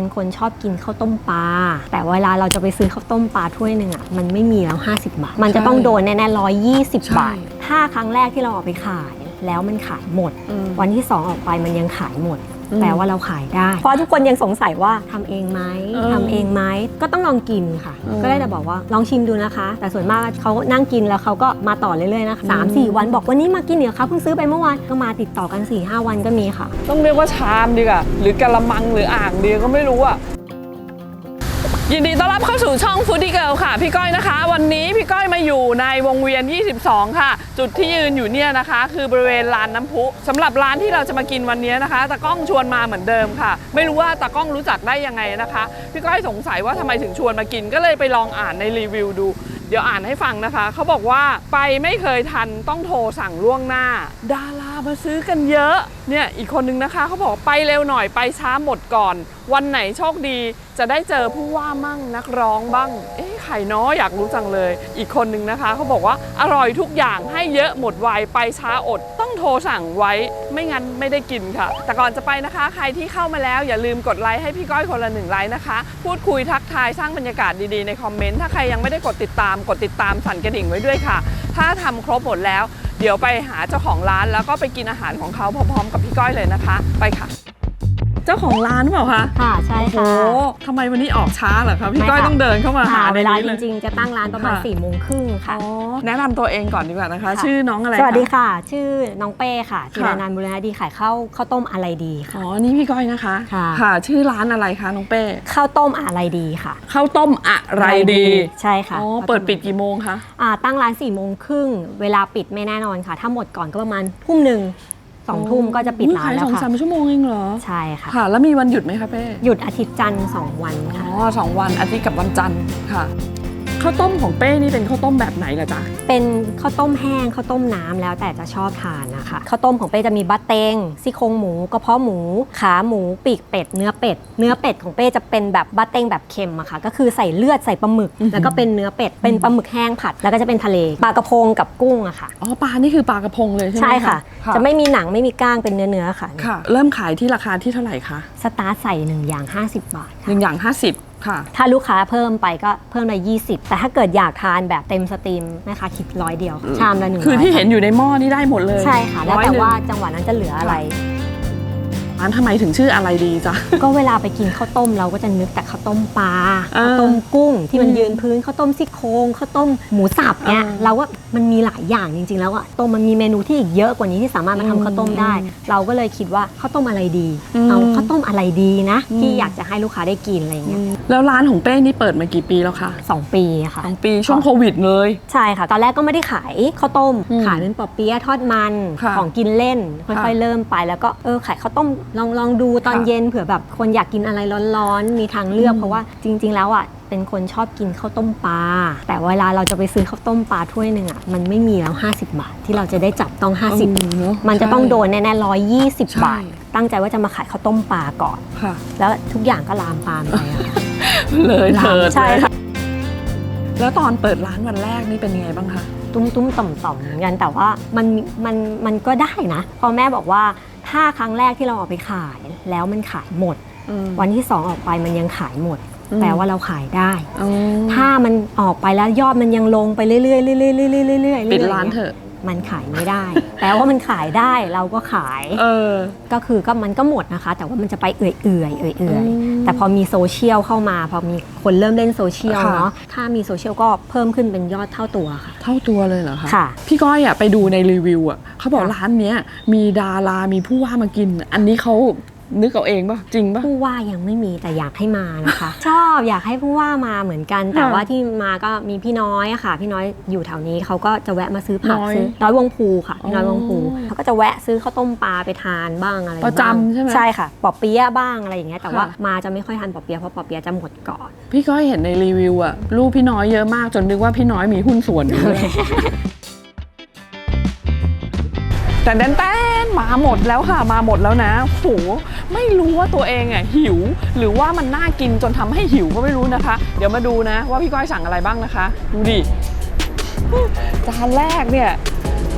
เป็นคนชอบกินข้าวต้มปลาแต่เวลาเราจะไปซื้อข้าวต้มปลาถ้วยหนึ่งอะมันไม่มีแล้ว 50 บาท มันจะต้องโดนแน่ๆร้อยยี่สิบบาท ถ้าครั้งแรกที่เราออกไปขาย แล้วมันขายหมดอืมวันที่สองออกไปมันยังขายหมดอืม แปลว่าเราขายได้ เพราะทุกคนยังสงสัยว่าทำเองไหมเออทำเองไหมก็ต้องลองกินค่ะเออก็ได้แต่บอกว่าลองชิมดูนะคะ แต่ส่วนมากเขานั่งกินแล้วเขาก็มาต่อเรื่อยๆนะคะสามสี่วันบอกวันนี้มากินเดี๋ยวครับเพิ่งซื้อไปเมื่อวานก็มาติดต่อกัน4ี่ห้าวันก็มีค่ะ ต้องเรียกว่าชามดีกว่าหรือกะละมังหรืออ่างดีก็ไม่รู้อะ ยินดีต้อนรับเข้าสู่ช่อง Foodie Girl ค่ะ พี่ก้อยนะคะ วันนี้พี่ก้อยมาอยู่ในวงเวียน 22 ค่ะ จุดที่ยืนอยู่เนี่ยนะคะ คือบริเวณลานน้ำพุสำหรับร้านที่เราจะมากินวันนี้นะคะตากล้องชวนมาเหมือนเดิมค่ะ ไม่รู้ว่าตากล้องรู้จักได้ยังไงนะคะ พี่ก้อยสงสัยว่าทำไมถึงชวนมากินก็เลยไปลองอ่านในรีวิวดู เดี๋ยวอ่านให้ฟังนะคะ เขาบอกว่าไปไม่เคยทันต้องโทรสั่งล่วงหน้า ดารามาซื้อกันเยอะเนี่ยอีกคนนึงนะคะเขาบอกไปเร็วหน่อยไปช้าหมดก่อน วันไหนโชคดีจะได้เจอผู้ว่ามั่งนักร้องบ้าง เอ๊ะไข่น้ออยากรู้จังเลย อีกคนนึงนะคะเขาบอกว่าอร่อยทุกอย่างให้เยอะหมดไวไปช้าอด ต้องโทรสั่งไว้ ไม่งั้นไม่ได้กินค่ะ แต่ก่อนจะไปนะคะ ใครที่เข้ามาแล้วอย่าลืมกดไลค์ให้พี่ก้อยคนละหนึ่งไลค์นะคะ พูดคุยทักทายสร้างบรรยากาศดีๆในคอมเมนต์ถ้าใครยังไม่ได้กดติดตามกดติดตามสั่นกระดิ่งไว้ด้วยค่ะ ถ้าทำครบหมดแล้ว เดี๋ยวไปหาเจ้าของร้านแล้วก็ไปกินอาหารของเขาพร้อมๆ กับพี่ก้อยเลยนะคะ ไปค่ะ จ้าของร้านเปล่าคะค่ะใช่โอ้โหค่ะทำไมวันนี้ออกช้าเหรอคะพี่ไม่ก้อยค่ะต้องเดินเข้ามาหาค่ะในเวลานี้จเลย ริงๆ จะตั้งร้านประมาณค่ะ 4ี่โมงครึ่งค่ะ อ๋อแนะนำตัวเองก่อนดีกว่านะคะ ค่ะ ชื่อน้องอะไรสวัสดีคะค่ะ ชื่อน้องเป้ค่ะจิค่ะ รนันท์บุรณดีขายข้าวข้าวต้มอะไรดีค่ะ อ๋อนี่พี่ก้อยนะคะค่ะ ชื่อร้านอะไรคะน้องเป้ข้าวต้มอะไรดีค่ะข้าวต้มอะไรดีใช่ค่ะอ๋อข้าวต้มเปิดปิดกี่โมงคะ อ่าตั้งร้าน4ี่โมงครึ่งเวลาปิดไม่แน่นอนค่ะ ถ้าหมดก่อนก็ประมาณทุ่มหนึ่ง สองทุ่มก็จะปิดร้านอุ๊ยแล้วขยสองค่ะสามชั่วโมงเองเหรอ ใช่ค่ะ ค่ะ แล้วมีวันหยุดไหมคะเป้ หยุดอาทิตย์จันทร์สองวันอ๋ค่ะอสองวันอาทิตย์กับวันจันทร์ค่ะ ข้าวต้มของเป้นี่เป็นข้าวต้มแบบไหนล่ะจ๊ะ เป็นข้าวต้มแห้งข้าวต้มน้ำแล้วแต่จะชอบทานนะคะข้าวต้มของเป้จะมีบะเตงซี่โครงหมูกระเพาะหมู ขาหมูปีกเป็ดเนื้อเป็ด เนื้อเป็ดของเป้จะเป็นแบบบะเตงแบบเค็มอะค่ะ ก็คือใส่เลือดใส่ปลาหมึก แล้วก็เป็นเนื้อเป็ดเป็นปลาหมึกแห้งผัด แล้วก็จะเป็นทะเลปลากระพงกับกุ้งอะค่ะอ๋อปลานี่คือปลากระพงเลยใช่ไหมใช่ค่ะค่ะจะไม่มีหนังไม่มีก้างเป็นเนื้อเนื้อๆค่ะค่ะ เริ่มขายที่ราคาที่เท่าไหร่คะสตาร์ทใส่หนึ่งอย่าง50 บาทหค่ะนึ่งอย่าง 50 ค่ะ ถ้าลูกค้าเพิ่มไปก็เพิ่มเลย20 แต่ถ้าเกิดอยากทานแบบเต็มสตรีมนะคะคิดร้อยเดียว ชามละหนึ่งคือที่ร้ยเห็นอยู่ในหม้อนี่ได้หมดเลย ใช่ค่ะ แล้วร้อยแต่หนึ่งว่าจังหวะนั้นจะเหลืออะไร ร้านทำไมถึงชื่ออะไรดีจ๊ะ ก็เวลาไปกินข้าวต้มเราก็จะนึกแต่ข้าวต้มปลาเออข้าวต้มกุ้ง ที่มันอืมยืนพื้นข้าวต้มซี่โครงข้าวต้มหมูสับเนี่ยเออเราว่ามันมีหลายอย่างจริง ๆ แล้วอะต้มมันมีเมนูที่อีกเยอะกว่านี้ที่สามารถมาทำข้าวต้มได้ เราก็เลยคิดว่าข้าวต้มอะไรดีอืม เอาข้าวต้มอะไรดีนะอืมที่อยากจะให้ลูกค้าได้กินอะไรอย่างเงี้ยแล้วร้านของเป้นี่เปิดมากี่ปีแล้วคะสองปีค่ะ สองปีช่วงโควิดเลย ใช่ค่ะ ตอนแรกก็ไม่ได้ขายข้าวต้ม อืมขายเป็นปอเปี๊ยะทอดมันค่ะของกินเล่น ค่ค่ะอยๆเริ่มไปแล้วก็เออขายข้าวต้มลองลองดูตอนค่ะ เย็นเผื่อแบบคนอยากกินอะไรร้อนๆ มีทางเลือกอืมเพราะว่าจริง ๆ แล้วอะเป็นคนชอบกินข้าวต้มปลาแต่เวลาเราจะไปซื้อข้าวต้มปลาถ้วยหนึ่งอะมันไม่มีแล้ว 50 บาท ที่เราจะได้จับต้องอืมเนอะ50มันจะต้องโดนแน่ๆร้อยยี่สิบใช่บาท ตั้งใจว่าจะมาขายข้าวต้มปลาก่อน ค่ะ แล้วทุกอย่างก็ลามปามไปอะค่ะเลยลามเถิดใช่เลยค่ะ แล้วตอนเปิดร้านวันแรกนี่เป็นยังไงบ้างคะ ตุ้มตุ้มต่อมต่อมๆเหมือนกันแต่ว่ามันมันมันก็ได้นะพอแม่บอกว่า ถ้าครั้งแรกที่เราออกไปขายแล้วมันขายหมด วันที่สองออกไปมันยังขายหมดอืมแปลว่าเราขายได้อืมถ้ามันออกไปแล้วยอดมันยังลงไปเรื่อยๆเรื่อยๆเรื่อยๆเรื่อยๆปิดร้านเถอะ มันขายไม่ได้ แปลว่ามันขายได้เราก็ขาย เออ ก็คือก็มันก็หมดนะคะ แต่ว่ามันจะไปเอื่อยๆเอื่อยๆเอื่อยอืมๆแต่พอมีโซเชียลเข้ามา พอมีคนเริ่มเล่นโซเชียลค่ะ เนาะถ้ามีโซเชียลก็เพิ่มขึ้นเป็นยอดเท่าตัวค่ะ เท่าตัวเลยเหรอคะค่ะ พี่ก้อยอะไปดูในรีวิวอะเขาบอกค่ะร้านเนี้ยมีดารามีผู้ว่ามากิน อันนี้เขา นึกเอาเองป่ะจริงป่ะ ผู้ว่ายังไม่มีแต่อยากให้มานะคะ ชอบอยากให้ผู้ว่ามาเหมือนกัน แต่ค่ะว่าที่มาก็มีพี่น้อยอะค่ะ พี่น้อยอยู่แถวนี้เขาก็จะแวะมาซื้อผักน้อยซื้อน้อยวงภูค่ะพี่น้อยวงภูอ๋อเขาก็จะแวะซื้อข้าวต้มปลาไปทานบ้างอะไรประจำบ้างใช่ไหมใช่ค่ะปอเปี๊ยะบ้างอะไรอย่างเงี้ยแต่ว่าค่ะ มาจะไม่ค่อยทานปอเปี๊ยะเพราะปอเปี๊ยะจะหมดก่อน พี่ก้อยเห็นในรีวิวอะรูปพี่น้อยเยอะมากจนนึกว่าพี่น้อยมีหุ้นส่วนอยู่ด้วยแต่แดนแต้น มาหมดแล้วค่ะมาหมดแล้วนะโหไม่รู้ว่าตัวเองอะหิว หรือว่ามันน่ากินจนทำให้หิวก็ไม่รู้นะคะ เดี๋ยวมาดูนะ ว่าพี่ก้อยสั่งอะไรบ้างนะคะ ดูดิจานแรกเนี่ย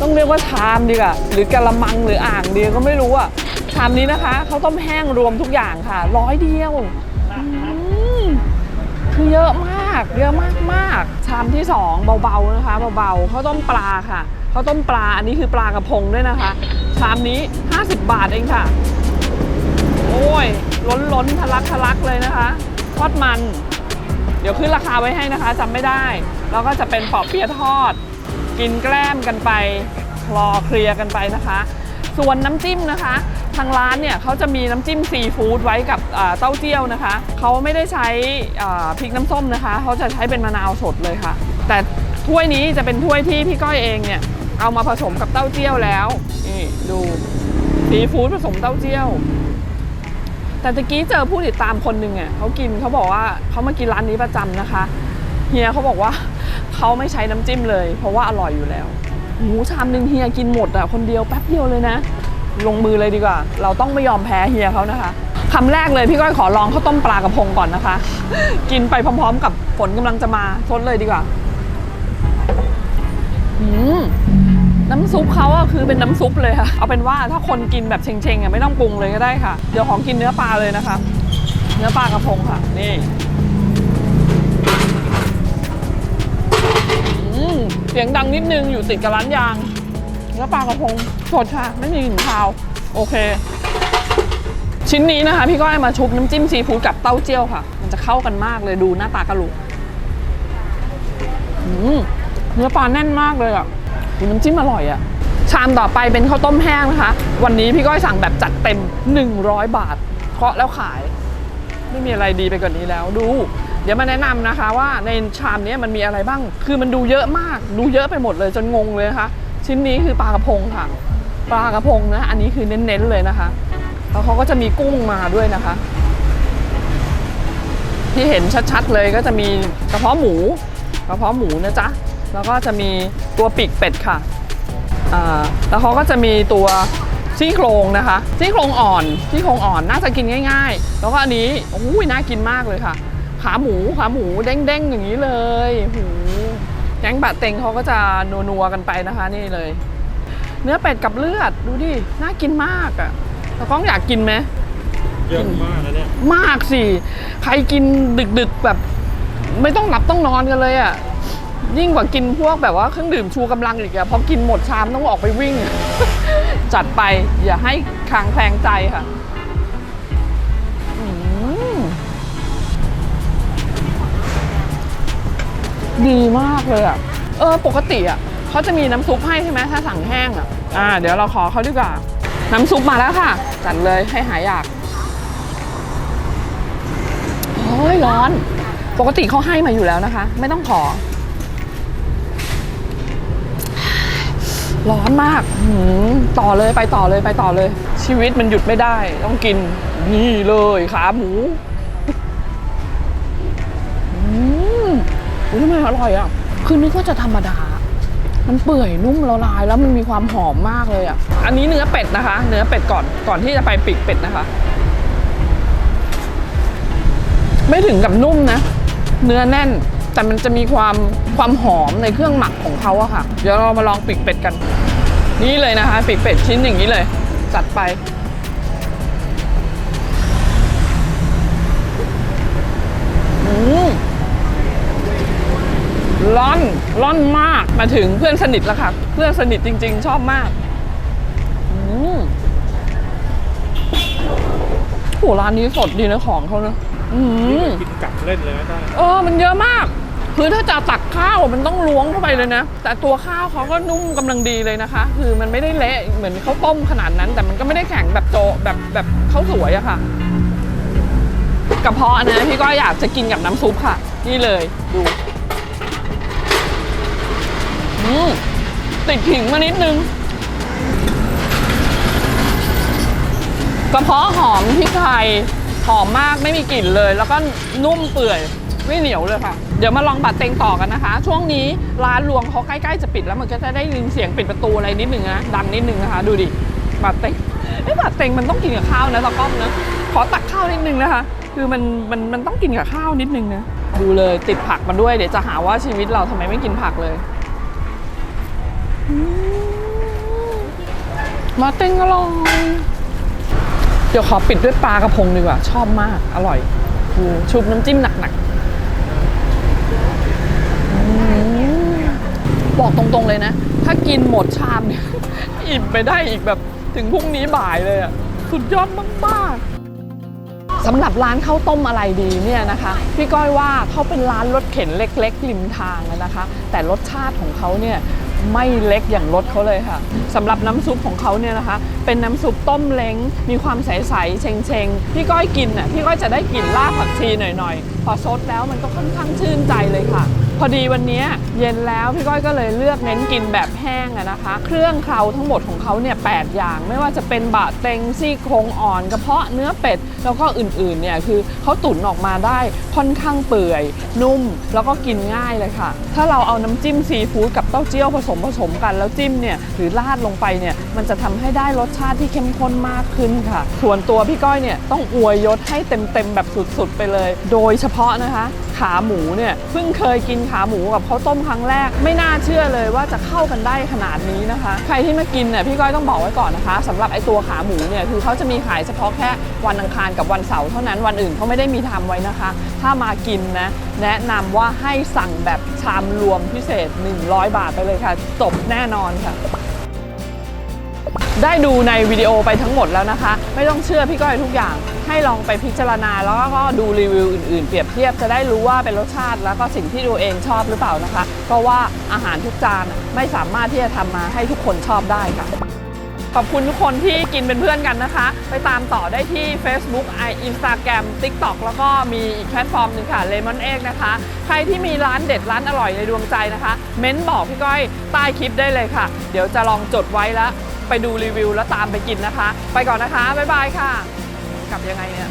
ต้องเรียกว่าชามดีกว่าหรือกะละมังหรืออ่างดีก็ไม่รู้อะชามนี้นะคะเขาต้มแห้งรวมทุกอย่างค่ะร้อยเดียวมคือเยอะมาก เยอะมากมากชามที่สองเบาๆนะคะเบาๆข้าต้มปลาค่ะเขาต้มปลาอันนี้คือปลากระพงด้วยนะคะ ชามนี้ 50 บาทเองค่ะ โอ้ย ล้นล้นทะลักทะลักเลยนะคะ ทอดมัน เดี๋ยวขึ้นราคาไว้ให้นะคะจำไม่ได้ แล้วก็จะเป็นปอบเปี๊ยะทอด กินแกล้มกันไปคลอเคลียกันไปนะคะ ส่วนน้ำจิ้มนะคะ ทางร้านเนี่ยเขาจะมีน้ำจิ้มซีฟู้ดไว้กับเต้าเจี้ยวนะคะ เขาไม่ได้ใช้พริกน้ำส้มนะคะ เขาจะใช้เป็นมะนาวสดเลยค่ะ แต่ถ้วยนี้จะเป็นถ้วยที่พี่ก้อยเองเนี่ยเอามาผสมกับเต้าเจี้ยวแล้ว นี่ดูซีฟู้ดผสมเต้าเจี้ยว แต่ตะกี้เจอผู้ติดตามคนหนึ่งอะเขากินเขาบอกว่าเขามากินร้านนี้ประจำนะคะเฮียเขาบอกว่าเขาไม่ใช้น้ำจิ้มเลย เพราะว่าอร่อยอยู่แล้วหมูชามหนึ่งเฮียกินหมดอะคนเดียวแป๊บเดียวเลยนะ ลงมือเลยดีกว่า เราต้องไม่ยอมแพ้เฮียเขานะคะคำแรกเลยพี่ก้อยขอลองข้าวต้มปลากระพงก่อนนะคะ กินไปพร้อมๆ กับฝนกำลังจะมาทดเลยดีกว่า อืม น้ำซุปเขาอะคือเป็นน้ำซุปเลยค่ะ เอาเป็นว่าถ้าคนกินแบบเชงๆอะไม่ต้องปรุงเลยก็ได้ค่ะ เดี๋ยวของกินเนื้อปลาเลยนะคะ เนื้อปลากระพงค่ะ นี่เสียงดังนิดนึงอยู่ติดกับร้านยาง เนื้อปลากระพงสดค่ะ ไม่มีกลิ่นคาว โอเค ชิ้นนี้นะคะ พี่ก้อยมาชุบน้ำจิ้มซีฟู้ดกับเต้าเจี้ยวค่ะ มันจะเข้ากันมากเลยดูหน้าตากระลุกเนื้อปลาแน่นมากเลยอะ น้ำจิ้มอร่อยอะชามต่อไปเป็นข้าวต้มแห้งนะคะ วันนี้พี่ก้อยสั่งแบบจัดเต็ม 100 บาท เคาะแล้วขาย ไม่มีอะไรดีไปกว่านนี้แล้วดู เดี๋ยวมาแนะนำนะคะว่าในชามนี้มันมีอะไรบ้าง คือมันดูเยอะมาก ดูเยอะไปหมดเลยจนงงเลยนะคะ ชิ้นนี้คือปลากระพงค่ะ ปลากระพงนะ อันนี้คือเน้นๆเลยนะคะ แล้วเขาก็จะมีกุ้งมาด้วยนะคะ ที่เห็นชัดๆเลยก็จะมีกระเพาะหมู กระเพาะหมูนะจ๊ะ แล้วก็จะมีตัวปีกเป็ดค่ะอ่าแล้วเขาก็จะมีตัวซี่โครงนะคะซี่โครงอ่อนซี่โครงอ่อนน่าจะกินง่าย ๆ แล้วก็อันนี้โอ้ยน่ากินมากเลยค่ะ ขาหมูขาหมูเด้งๆอย่างนี้เลยหูแกงบะเต็งเขาก็จะนัวๆกันไปนะคะนี่เลย เนื้อเป็ดกับเลือดดูดิน่ากินมากอะ่ะแล้วก้องอยากกินไหมเยอะมากนะเนี่ยมากสิใครกินดึกๆแบบ ไม่ต้องหลับต้องนอนกันเลยอะ่ะ ยิ่งกว่ากินพวกแบบว่าเครื่องดื่มชูกำลังอีกอะพอกินหมดชามต้องออกไปวิ่ง จัดไปอย่าให้คลางแคลงใจค่ะดีมากเลยอะเออปกติอะเขาจะมีน้ำซุปให้ใช่ไหมถ้าสั่งแห้งอะอ่า เดี๋ยวเราขอเขาดีกว่า น้ำซุปมาแล้วค่ะ จัดเลยให้หายอยากโอ้ยร้อน ปกติเขาให้มาอยู่แล้วนะคะ ไม่ต้องขอ ร้อนมากต่อเลยไปต่อเลยไปต่อเลย ชีวิตมันหยุดไม่ได้ ต้องกิน นี่เลยขาหมูอืมอุ๊ยทำไมอร่อยอะ คือนึกว่าจะธรรมดา มันเปื่อยนุ่มละลายแล้วมันมีความหอมมากเลยอะ อันนี้เนื้อเป็ดนะคะ เนื้อเป็ดก่อนก่อนที่จะไปปีกเป็ดนะคะ ไม่ถึงกับนุ่มนะ เนื้อแน่น แต่มันจะมีความความหอมในเครื่องหมักของเขาอะค่ะ เดี๋ยวเรามาลองปีกเป็ดกัน นี่เลยนะคะปีกเป็ดชิ้นอย่างนี้เลย จัดไป อืมร้อนร้อนมากมาถึงเพื่อนสนิทแล้วค่ะ เพื่อนสนิทจริง ๆ ชอบมากอืมโหร้านนี้สดดีนะของเขาเนอะอืมกินกลับเล่นเลยไม่ได้เออ มันเยอะมาก คือถ้าจะตักข้าวมันต้องล้วงเข้าไปเลยนะ แต่ตัวข้าวเขาก็นุ่มกำลังดีเลยนะคะ คือมันไม่ได้เละเหมือนข้าวต้มขนาดนั้น แต่มันก็ไม่ได้แข็งแบบโจแบบแบบข้าวสวยอะค่ะกระเพาะนะพี่ก็อยากจะกินกับน้ำซุปค่ะ นี่เลยดูอืมติดขิงมานิดนึงกระเพาะหอมพริกไทยหอมมากไม่มีกลิ่นเลย แล้วก็นุ่มเปื่อยไม่เหนียวเลยค่ะ เดี๋ยวมาลองบัตรเต็งต่อกันนะคะ ช่วงนี้ร้านรวงเขาใกล้ๆจะปิดแล้วมันก็จะได้ยินเสียงปิดประตูอะไรนิดนึงนะดังนิดนึงนะคะดูดิบัตรเต็งไอ้บัตรเต็งมันต้องกินกับข้าวนะตะก้อมนะขอตักข้าวนิดนึงนะคะ คือมันมันมันต้องกินกับข้าวนิดนึงนะดูเลยติดผักมาด้วยเดี๋ยวจะหาว่าชีวิตเราทำไมไม่กินผักเลยมาเต็งอร่อยเดี๋ยวขอปิดด้วยปลากระพงดีกว่าชอบมากอร่อยหชุบน้ำจิ้มหนักๆอืม บอกตรงๆเลยนะ ถ้ากินหมดชามเนี่ยอิ่มไปได้อีกแบบถึงพรุ่งนี้บ่ายเลยอะสุดยอดมากๆสำหรับร้านข้าวต้มอะไรดีเนี่ยนะคะ พี่ก้อยว่าเขาเป็นร้านรถเข็นเล็ก ๆ ริมทางนะคะ แต่รสชาติของเขาเนี่ยไม่เล็กอย่างรถเขาเลยค่ะสำหรับน้ำซุปของเขาเนี่ยนะคะ เป็นน้ำซุปต้มเล้ง มีความใสๆเชงๆพี่ก้อยกินน่ะพี่ก้อยจะได้กลิ่นรากผักชีหน่อยๆ พอซดแล้วมันก็ค่อนข้างชื่นใจเลยค่ะ พอดีวันนี้เย็นแล้วพี่ก้อยก็เลยเลือกเน้นกินแบบแห้งอะนะคะ เครื่องเคราทั้งหมดของเขาเนี่ยแอย่าง ไม่ว่าจะเป็นบะเต็งซี่โครงอ่อนกระเพาะเนื้อเป็ด แล้วก็อื่นๆเนี่ยคือเขาตุ๋นออกมาได้ค่อนข้างเปื่อย นุ่มแล้วก็กินง่ายเลยค่ะ ถ้าเราเอาน้ำจิ้มซีฟู้ดกับเต้าเจี้ยวผสมผสมกันแล้วจิ้มเนี่ยหรือราดลงไปเนี่ยมันจะทำให้ได้รสชาติที่เข้มข้นมากขึ้นค่ะ ส่วนตัวพี่ก้อยเนี่ยต้องอวยยศให้เต็มๆแบบสุดๆไปเลย โดยเฉพาะนะคะ ขาหมูเนี่ยเพิ่งเคยกินขาหมูกับข้าวต้มครั้งแรก ไม่น่าเชื่อเลยว่าจะเข้ากันได้ขนาดนี้นะคะ ใครที่มากินเนี่ยพี่ก้อยต้องบอกไว้ก่อนนะคะสำหรับไอตัวขาหมูเนี่ยคือเขาจะมีขายเฉพาะแค่วันอังคารกับวันเสาร์เท่านั้นวันอื่นเขาไม่ได้มีทำไว้นะคะ ถ้ามากินนะแนะนำว่าให้สั่งแบบชามรวมพิเศษ 100 บาทไปเลยค่ะจบแน่นอนค่ะ ได้ดูในวิดีโอไปทั้งหมดแล้วนะคะ ไม่ต้องเชื่อพี่ก้อยทุกอย่าง ให้ลองไปพิจารณาแล้วก็ดูรีวิวอื่นๆ เปรียบเทียบจะได้รู้ว่าเป็นรสชาติ แล้วก็สิ่งที่ตัวเองชอบหรือเปล่านะคะ เพราะว่าอาหารทุกจานไม่สามารถที่จะทำมาให้ทุกคนชอบได้ค่ะ ขอบคุณทุกคนที่กินเป็นเพื่อนกันนะคะ ไปตามต่อได้ที่ Facebook i Instagram TikTok แล้วก็มีอีกแพลตฟอร์มหนึ่งค่ะ Lemon Egg นะคะ ใครที่มีร้านเด็ดร้านอร่อยในดวงใจนะคะ เม้นบอกพี่ก้อยใต้คลิปได้เลยค่ะ เดี๋ยวจะลองจดไว้แล้ว ไปดูรีวิวแล้วตามไปกินนะคะ ไปก่อนนะคะ บ๊ายบายค่ะ กลับยังไงเนี่ย